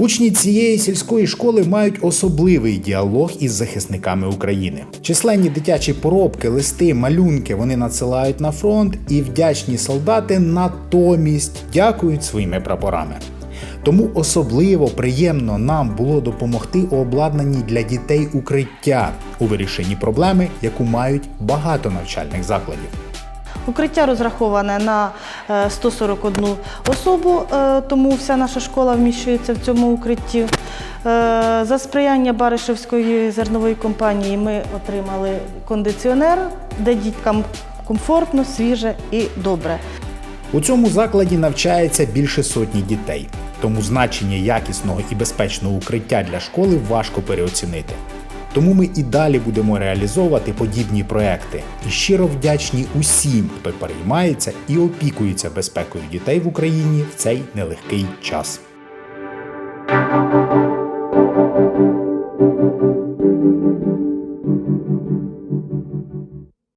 Учні цієї сільської школи мають особливий діалог із захисниками України. Численні дитячі поробки, листи, малюнки вони надсилають на фронт, і вдячні солдати натомість дякують своїми прапорами. Тому особливо приємно нам було допомогти у обладнанні для дітей укриття у вирішенні проблеми, яку мають багато навчальних закладів. Укриття розраховане на 141 особу, е, тому вся наша школа вміщується в цьому укритті. Е, За сприяння Баришевської зернової компанії ми отримали кондиціонер, де діткам комфортно, свіже і добре. У цьому закладі навчається більше сотні дітей, тому значення якісного і безпечного укриття для школи важко переоцінити. Тому ми і далі будемо реалізовувати подібні проекти і щиро вдячні усім, хто переймається і опікується безпекою дітей в Україні в цей нелегкий час.